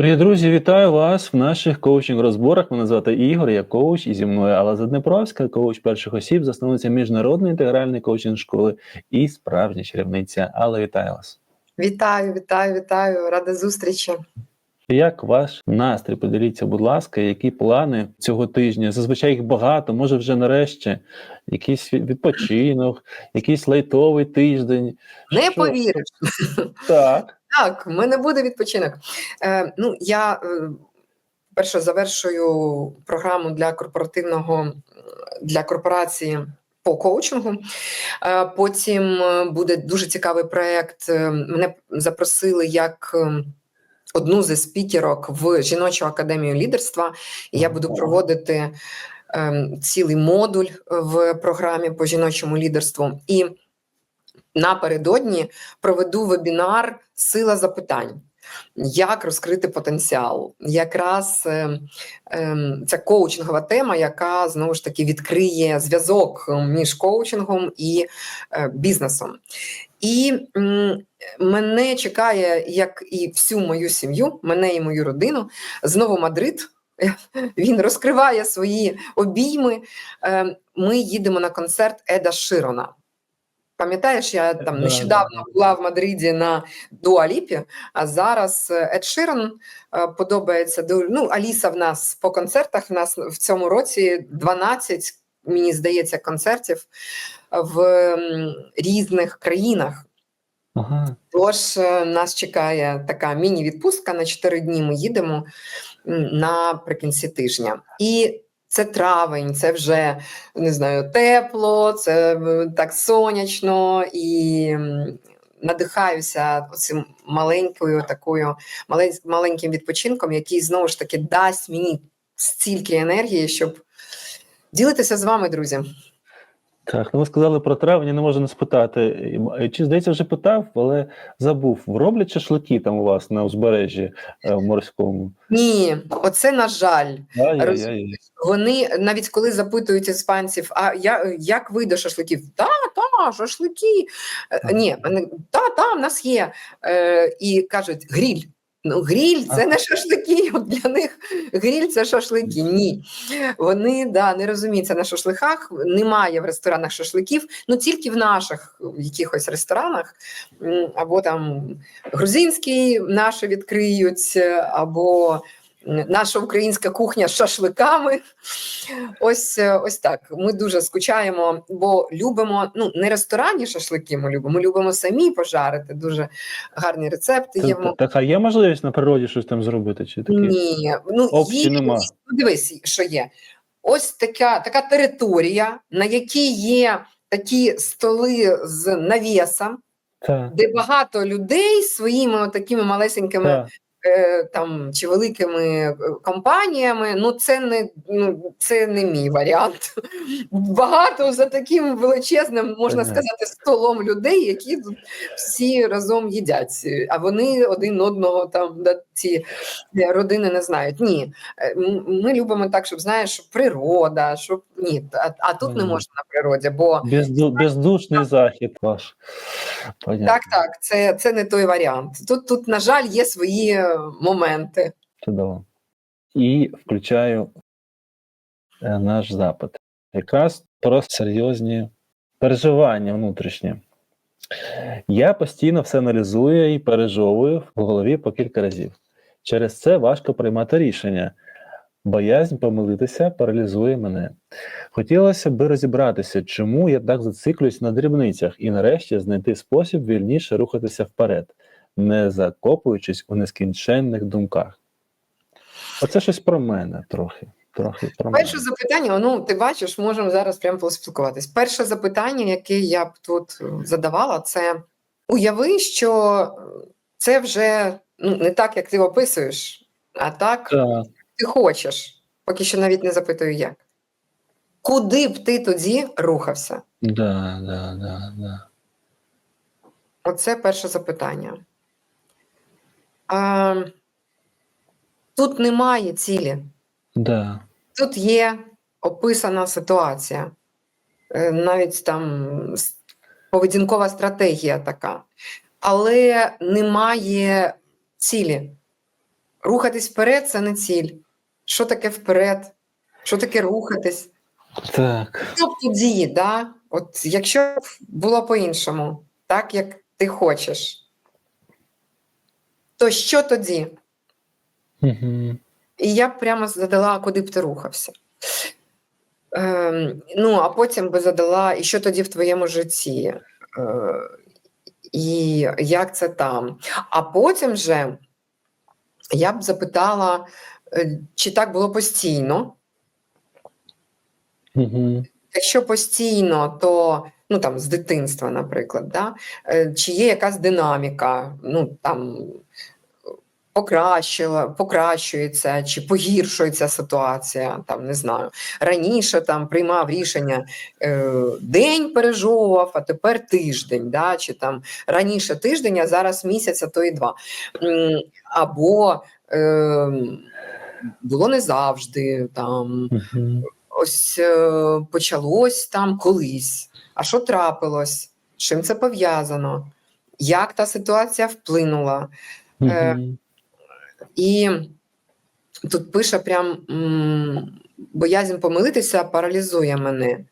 Дорогі друзі, вітаю вас в наших коучинг-розборах. Мене звати Ігор, я коуч і зі мною Алла Заднепровська, коуч перших осіб, засновниця міжнародної інтегральної коучинг школи і справжня чарівниця. Алла, вітаю вас. Вітаю, вітаю, вітаю, рада зустрічі. Як ваш настрій? Поділіться, будь ласка, які плани цього тижня? Зазвичай їх багато, може вже нарешті якийсь відпочинок, якийсь лайтовий тиждень. Не Що? повіриш. Так. Так, в мене буде відпочинок. Е, ну, я е, перше завершую програму для корпоративного для корпорації по коучингу. Е, потім е, буде дуже цікавий проєкт. Е, Мене запросили як. Одну зі спікерок в жіночу академію лідерства, я буду проводити ем, цілий модуль в програмі по жіночому лідерству. І напередодні проведу вебінар Сила запитань. Як розкрити потенціал? Якраз е, е, це коучингова тема, яка знову ж таки відкриє зв'язок між коучингом і е, бізнесом. І м, мене чекає, як і всю мою сім'ю, мене і мою родину, знову Мадрид. Він розкриває свої обійми. Е, Ми їдемо на концерт Еда Широна. Пам'ятаєш, я там нещодавно була в Мадриді на Дуаліпі, а зараз Ед Широн е, подобається. ду- Ну, Аліса в нас по концертах. В нас в цьому році 12, мені здається, концертів в різних країнах. Ага. Тож е, нас чекає така міні-відпустка на 4 дні. Ми їдемо наприкінці тижня. І це травень, це вже не знаю, тепло, це так сонячно і надихаюся цим маленькою такою маленьким відпочинком, який знову ж таки дасть мені стільки енергії, щоб ділитися з вами, друзі. Так, ну ви сказали про травень, я не можу не спитати. Чи здається, вже питав, але забув. Роблять шашлики там у вас на узбережжі е, в морському? Ні, оце на жаль. Ай-яй-яй. Вони навіть коли запитують іспанців, а я, як ви до шашликів? Та, та, шашлики. Е, Ні, та, та, в нас є. Е, і кажуть, гріль. Ну, гріль це не шашлики. От для них гріль це шашлики. Ні. Вони да, не розуміються на шашликах, немає в ресторанах шашликів, ну тільки в наших в якихось ресторанах, або там грузинський наші відкриють, або наша українська кухня з шашликами. Ось, е, ось так. Ми дуже скучаємо, бо любимо ну не ресторанні шашлики. Ми любимо. Ми любимо самі пожарити. Дуже гарні рецепти. Є в Так, а є можливість на природі щось там зробити? Чи такі? ні, ну є, нема. ну, дивись, що є. Ось така, така територія, на якій є такі столи з навісом, Так, де багато людей своїми такими малесенькими так. Е, там чи великими е, компаніями. Ну, це не ну це не мій варіант. Багато за таким величезним, можна сказати, столом людей, які тут всі разом їдять. А вони один одного там да, ці е, родини не знають. Ні, ми любимо так, щоб знаєш, щоб природа, щоб ні, а, а тут не можна на природі, бо Безду, бездушний захід ваш. Понятно. так, так, це, це не той варіант. Тут, тут, на жаль, є свої моменти. Чудово. І включаю е, наш запит. Якраз про серйозні переживання внутрішні. Я постійно все аналізую і пережовую в голові по кілька разів. Через це важко приймати рішення. Боязнь помилитися паралізує мене. Хотілося б розібратися, чому я так зациклююсь на дрібницях, і нарешті знайти спосіб вільніше рухатися вперед, не закопуючись у нескінченних думках. Оце щось про мене трохи. трохи про мене. Перше запитання, ну ти бачиш, можемо зараз прямо поспілкуватись. Перше запитання, яке я б тут е, задавала, це уяви, що це вже ну, не так, як ти описуєш, а так Так, ти хочеш. Поки що навіть не запитую, як. Куди б ти тоді рухався? да, да, да, да. Оце перше запитання. А, тут немає цілі. Да. Тут є описана ситуація, Е, навіть там поведінкова стратегія така, але немає цілі. рухатись вперед це не ціль. Що таке вперед? Що таке рухатись? Так. Що б тоді, да? От якщо було по-іншому, так як ти хочеш, то що тоді? Угу. І я б прямо задала, куди б ти рухався. Ем, ну, а потім би задала, і що тоді в твоєму житті? Е, і як це там? А потім же я б запитала, е, чи так було постійно. Угу. Якщо постійно, то ну там з дитинства, наприклад, да? Е, чи є якась динаміка, ну там покращила, покращується чи погіршується ситуація, там не знаю. Раніше там приймав рішення е, день пережовував, а тепер тиждень, да? чи там раніше тиждень, а зараз місяць, а то і два. Або е, було не завжди там Угу. ось е, почалось там колись. А що трапилось? Чим це пов'язано? Як та ситуація вплинула? Е. І тут пише прям боязнь помилитися паралізує мене.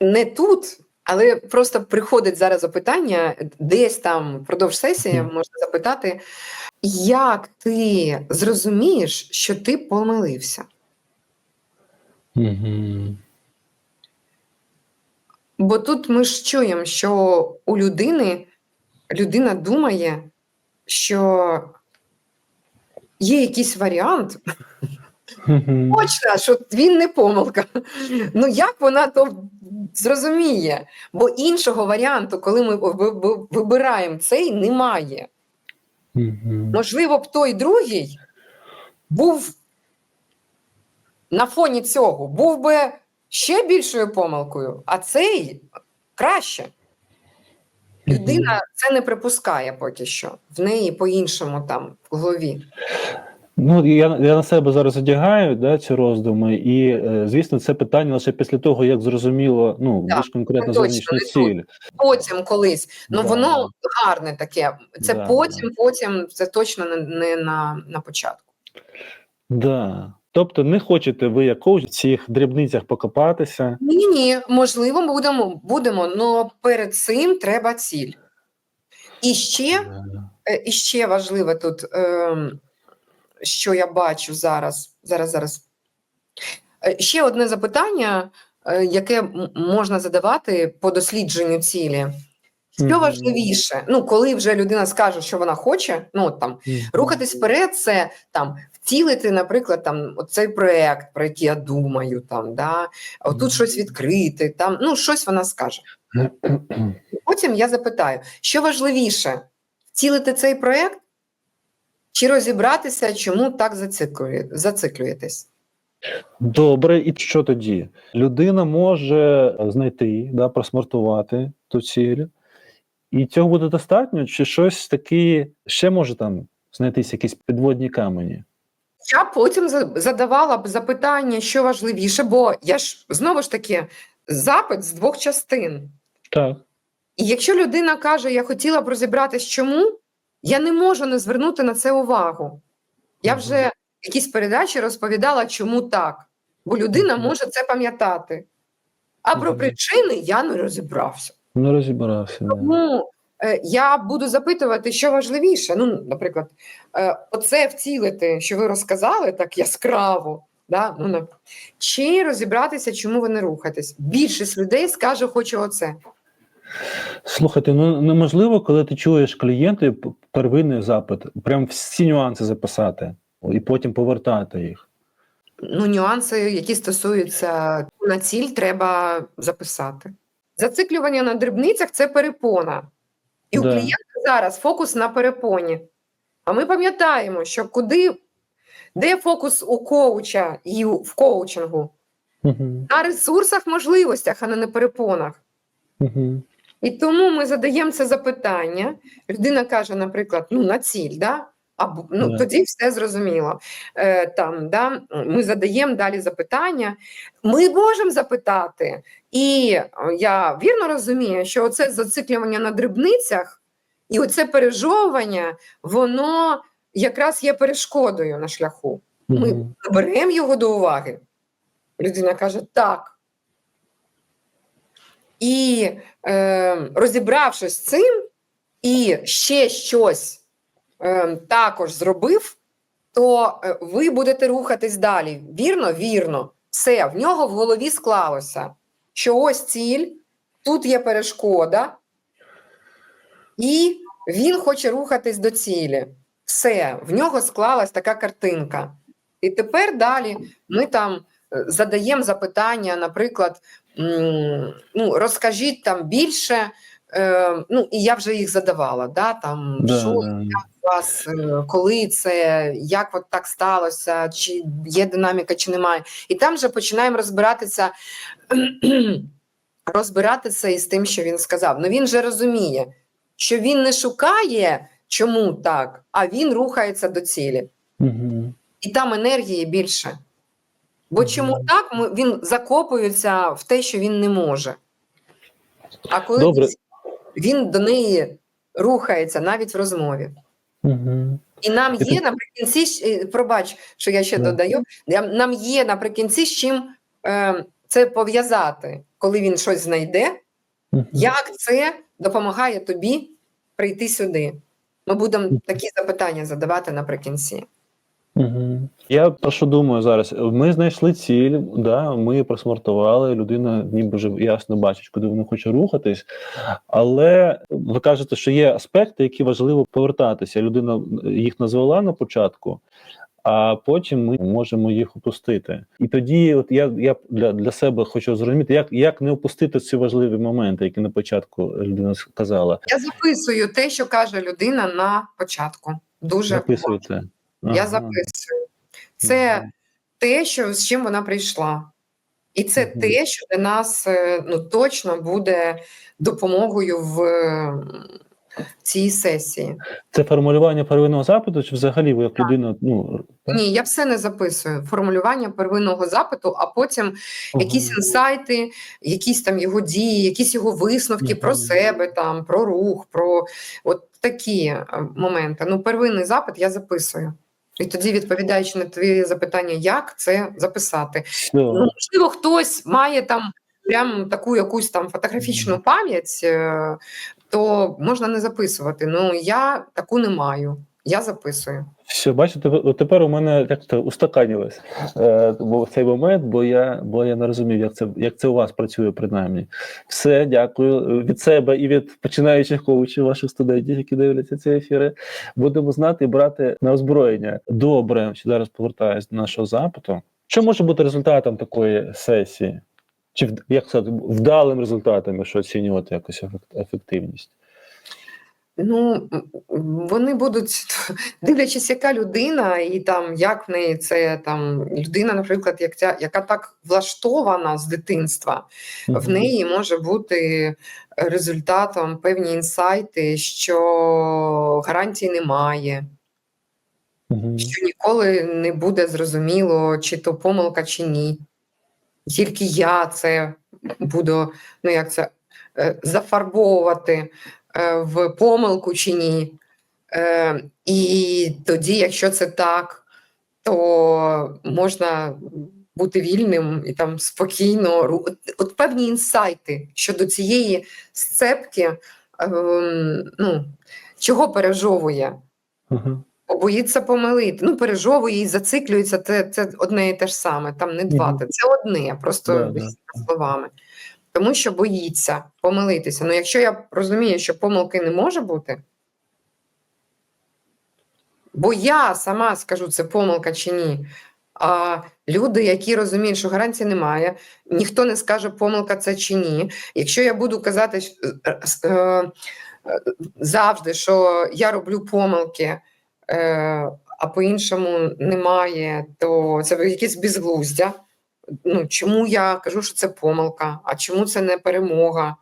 Не тут, але просто приходить зараз запитання, десь там впродовж сесії можна запитати, як ти зрозумієш, що ти помилився? Угу. Бо тут ми ж чуємо, що у людини людина думає, що є якийсь варіант, точно, що він не помилка. Ну як вона то зрозуміє? Бо іншого варіанту, коли ми ви- ви- вибираємо цей, немає. Можливо, б той другий був на фоні цього, був би ще більшою помилкою, а цей краще. Людина це не припускає поки що. В неї по-іншому там в голові. Ну, я, я на себе зараз одягаю да, ці роздуми, і, е, звісно, це питання лише після того, як зрозуміло, ну, більш конкретно точно, зовнішня ціль. Потім колись. Ну Да. воно гарне таке. Це Да, потім, потім, це точно не, не на, на початку. Да. Тобто не хочете ви, як коуч, в цих дрібницях покопатися. Ні, ні, можливо, ми будемо, будемо, але перед цим треба ціль. І ще Е, І ще важливе тут, ем, що я бачу зараз. Зараз, зараз. Е, Ще одне запитання, е, яке можна задавати по дослідженню цілі. Що важливіше? Ну, коли вже людина скаже, що вона хоче, ну от там рухатись вперед, це там втілити, наприклад, там цей проект, про який я думаю, там да, отут щось відкрити, там ну щось вона скаже. Потім я запитаю, що важливіше втілити цей проєкт чи розібратися, чому так зациклює, зациклюєтесь? Добре, і що тоді? Людина може знайти, да, просмартувати ту ціль, і цього буде достатньо, чи щось таке ще може там знайтися якісь підводні камені? Я потім задавала б запитання, що важливіше, бо я ж знову ж таки запит з двох частин. Так. І якщо людина каже, я хотіла б розібратись, чому, я не можу не звернути на це увагу. Я вже в якійсь передачі розповідала, чому так, бо людина може це пам'ятати. А про причини я не розібрався. Не розібрався. Тому я буду запитувати, що важливіше. Ну, наприклад, е, оце втілити, що ви розказали так яскраво. Да? Ну, чи розібратися, чому ви не рухаєтесь? Більшість людей скаже, хочу оце. Слухайте, ну неможливо, коли ти чуєш клієнти первинний запит, прям всі нюанси записати і потім повертати їх. Ну, нюанси, які стосуються на ціль, треба записати. Зациклювання на дрібницях це перепона. І у Да. клієнта зараз фокус на перепоні. А ми пам'ятаємо, що куди, де фокус у коуча і в коучингу? Угу. На ресурсах, можливостях, а не на перепонах. Угу. І тому ми задаємо це запитання. Людина каже, наприклад, ну на ціль, да? Або ну Да. тоді все зрозуміло. Е, там, да? Ми задаємо далі запитання. Ми можемо запитати, і е, я вірно розумію, що оце зациклювання на дрібницях і оце пережовування, воно якраз є перешкодою на шляху. Ми Мгм. беремо його до уваги. Людина каже так. І е, розібравшись з цим, і ще щось також зробив, то е, ви будете рухатись далі. Вірно? Вірно. Все, в нього в голові склалося, що ось ціль, тут є перешкода, і він хоче рухатись до цілі. Все, в нього склалась така картинка. І тепер далі ми там е, задаємо запитання, наприклад, ну, розкажіть там більше. Е, ну, і я вже їх задавала, да, там, Да, що да. у вас, е, коли це, як от так сталося, чи є динаміка, чи немає. І там вже починаємо розбиратися, розбиратися із тим, що він сказав. Ну він же розуміє, що він не шукає, чому так, а він рухається до цілі. Мгм. І там енергії більше. Бо Мгм. чому так він закопується в те, що він не може. А коли Добре. Він до неї рухається навіть в розмові. І нам є наприкінці, е, пробач, що я ще додаю, нам- нам є наприкінці з чим е, це пов'язати, коли він щось знайде, як це допомагає тобі прийти сюди. Ми будемо такі запитання задавати наприкінці. Я про що думаю зараз? Ми знайшли ціль, да, ми просмартували, людина ніби вже ясно бачить, куди вона хоче рухатись. Але ви кажете, що є аспекти, які важливо повертатися. Людина їх назвала на початку, а потім ми можемо їх опустити. І тоді, от я, я для, для себе хочу зрозуміти, як, як не опустити ці важливі моменти, які на початку людина сказала. Я записую те, що каже людина на початку. Дуже Записуйте. Я записую. Це Мгм. те, що з чим вона прийшла. І це Мгм. те, що для нас е, ну, точно буде допомогою в цій сесії. Це формулювання первинного запиту, чи взагалі ви як людина, ну Ні, я все не записую. Формулювання первинного запиту, а потім якісь інсайти, якісь там його дії, якісь його висновки про себе, там, про рух, про от такі е, моменти. Ну, первинний запит я записую. І тоді, відповідаючи на твої запитання, як це записати. все. Ну, можливо, хтось має там прям таку якусь там фотографічну пам'ять, е, то можна не записувати. Ну, я таку не маю. Я записую. Все, бачите, тепер у мене як то устаканілось е, в цей момент, бо я, бо я не розумів, як це, як це у вас працює, принаймні. Все, дякую. Від себе і від починаючих коучів, ваших студентів, які дивляться ці ефіри. Будемо знати і брати на озброєння. Добре, що зараз повертаюсь до нашого запиту. Що може бути результатом такої сесії? Чи як сказати, вдалим результатом, якщо оцінювати якось ефективність? Ну, вони будуть, дивлячись, яка людина, і там як в неї це там людина, наприклад, як ця, яка так влаштована з дитинства, в неї може бути результатом певні інсайти, що гарантій немає, Мгм. що ніколи не буде зрозуміло, чи то помилка, чи ні. Тільки я це буду, ну як це, е, зафарбовувати в помилку чи ні. Е, І тоді, якщо це так, то можна бути вільним і там спокійно от, от певні інсайти щодо цієї сцепки, ем, ну, чого пережовує. Бо боїться помилити. Ну, пережовує і зациклюється, це, це одне і те ж саме, там не два, це одне, просто Да, да. словами. Тому що боїться помилитися. Ну, якщо я розумію, що помилки не може бути, бо я сама скажу, це помилка чи ні. А люди, які розуміють, що гарантії немає, ніхто не скаже, помилка це чи ні. Якщо я буду казати е, е, е, завжди, що я роблю помилки, а по-іншому немає, то це якесь безглуздя. Ну, чому я кажу, що це помилка, а чому це не перемога?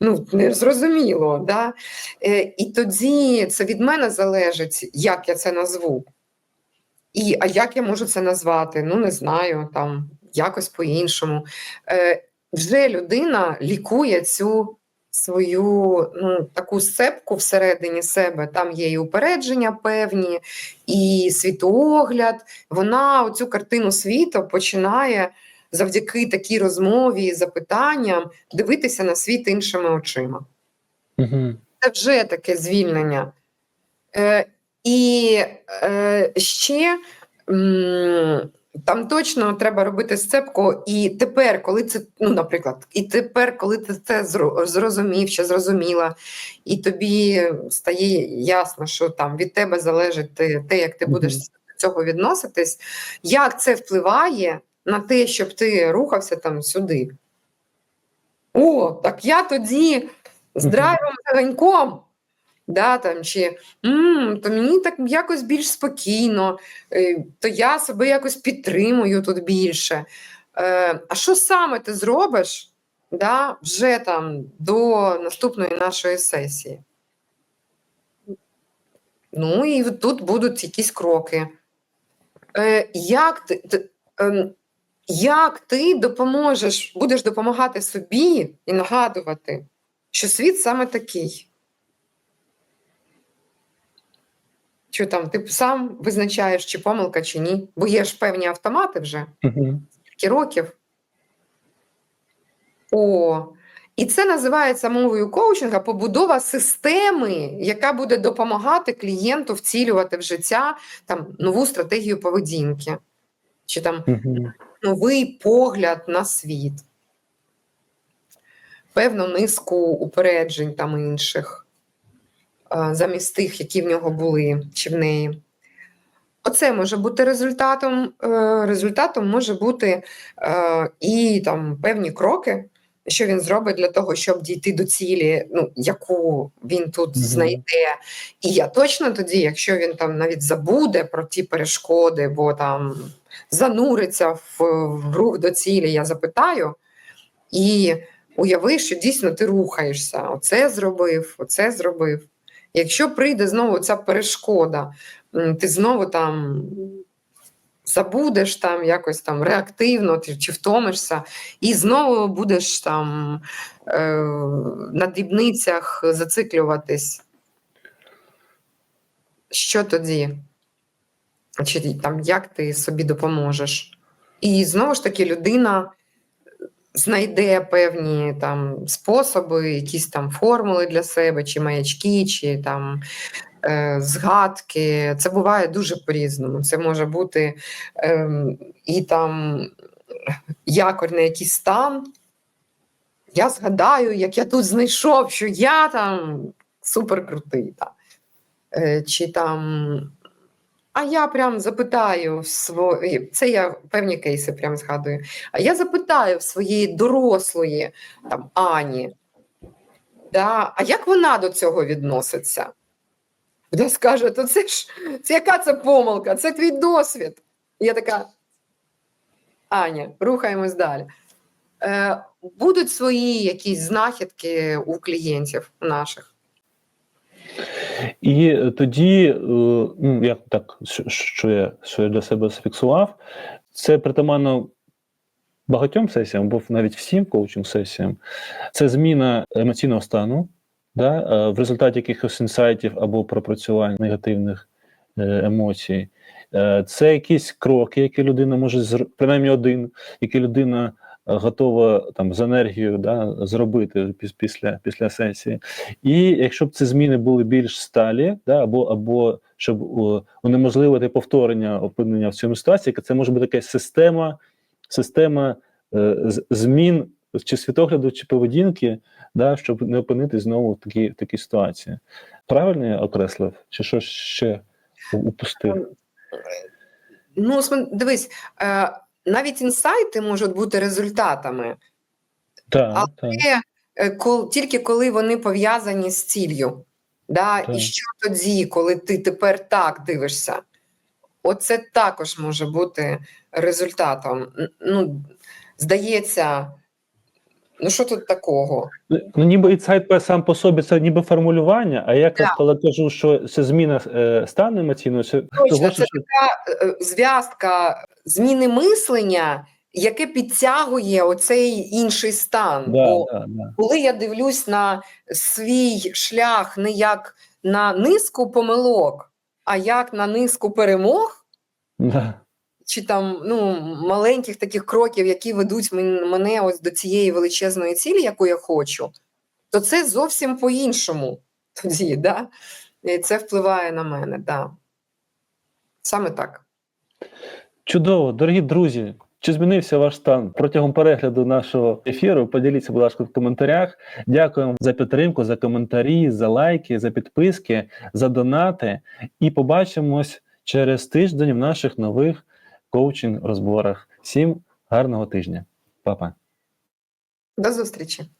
Ну, незрозуміло. да? Е, і тоді це від мене залежить, як я це назву. І, а як я можу це назвати? Ну, не знаю, там якось по-іншому. Е, вже людина лікує цю свою ну, таку сцепку всередині себе. Там є і упередження певні, і світоогляд. Вона оцю картину світу починає завдяки такій розмові і запитанням дивитися на світ іншими очима. Угу. Це вже таке звільнення. Е, і е, ще м, там точно треба робити сцепку. І тепер, коли це, ну, наприклад, і тепер, коли ти це зрозумів чи зрозуміла, і тобі стає ясно, що там від тебе залежить те, як ти будеш до цього відноситись, як це впливає на те, щоб ти рухався там сюди. О, так я тоді з драйвом заганьком. Да, там, чи, «М, то мені так якось більш спокійно, е, то я себе якось підтримую тут більше. Е, а що саме ти зробиш да, вже там до наступної нашої сесії? Ну і тут будуть якісь кроки. Е, як, ти, ем, як ти допоможеш, будеш допомагати собі і нагадувати, що світ саме такий? Що там, ти сам визначаєш, чи помилка, чи ні? Бо є ж певні автомати вже Угу. скільки років. О, і це називається мовою коучинга побудова системи, яка буде допомагати клієнту вцілювати в життя там, нову стратегію поведінки, чи там Угу. новий погляд на світ, певну низку упереджень там інших, замість тих, які в нього були, чи в неї. Оце може бути результатом. е, Результатом може бути е, і там певні кроки, що він зробить для того, щоб дійти до цілі, ну, яку він тут Мгм. знайде. І я точно тоді, якщо він там навіть забуде про ті перешкоди, бо там зануриться в, в рух до цілі, я запитаю, і уяви, що дійсно ти рухаєшся. Оце зробив, оце зробив. Якщо прийде знову ця перешкода, ти знову там забудеш там якось там реактивно ти, чи втомишся, і знову будеш там е, на дрібницях зациклюватись. Що тоді? Чи там як ти собі допоможеш? І знову ж таки людина знайде певні там способи, якісь там формули для себе, чи маячки, чи там е, згадки. Це буває дуже по-різному. Це може бути ем, і там якорь якийсь стан. Я згадаю, як я тут знайшов, що я там суперкрутий. Та. Е, чи там. А я прям запитаю в свої, це я певні кейси прям згадую. А я запитаю в своєї дорослої там Ані, да, а як вона до цього відноситься? Вона скаже: то це ж це яка це помилка? Це твій досвід. Я така. Аня, рухаємось далі. Е, будуть свої якісь знахідки у клієнтів наших. І тоді, е, ну як так, що- я, що я для себе зафіксував, це притаманно багатьом сесіям, або навіть всім коучинг-сесіям, це зміна емоційного стану, да, е, в результаті якихось інсайтів або пропрацювань негативних е, емоцій. Це якісь кроки, які людина може принаймні один, які людина готова там з енергією да, зробити після, після сесії. І якщо б ці зміни були більш сталі, да, або, або щоб унеможливити повторення опинення в цьому ситуації, це може бути якась система, система е, змін чи світогляду, чи поведінки, да, щоб не опинитись знову в такій, в такій ситуації. Правильно я окреслив? Чи що ще упустив? Ну, дивись, е, навіть інсайти можуть бути результатами, Так, але так. е, кол, тільки коли вони пов'язані з ціллю. Да? Так. І що тоді, коли ти тепер так дивишся? Оце також може бути результатом. Ну, здається, ну що тут такого? Ну, ніби інсайт по- сам по собі це ніби формулювання, а я Так. коли кажу, що це зміна е, стану емоційного, це Точно, того, це що така е, зв'язка зміни мислення яке підтягує оцей інший стан. Да, Бо да, да. коли я дивлюсь на свій шлях не як на низку помилок, а як на низку перемог, Да. Чи там ну, маленьких таких кроків, які ведуть мене ось до цієї величезної цілі, яку я хочу, то це зовсім по-іншому тоді, да? І це впливає на мене, да. Саме так. Чудово, дорогі друзі. Чи змінився ваш стан протягом перегляду нашого ефіру? Поділіться, будь ласка, в коментарях. Дякуємо за підтримку, за коментарі, за лайки, за підписки, за донати. І побачимось через тиждень в наших нових коучинг розборах. Всім гарного тижня, Па-па. До зустрічі!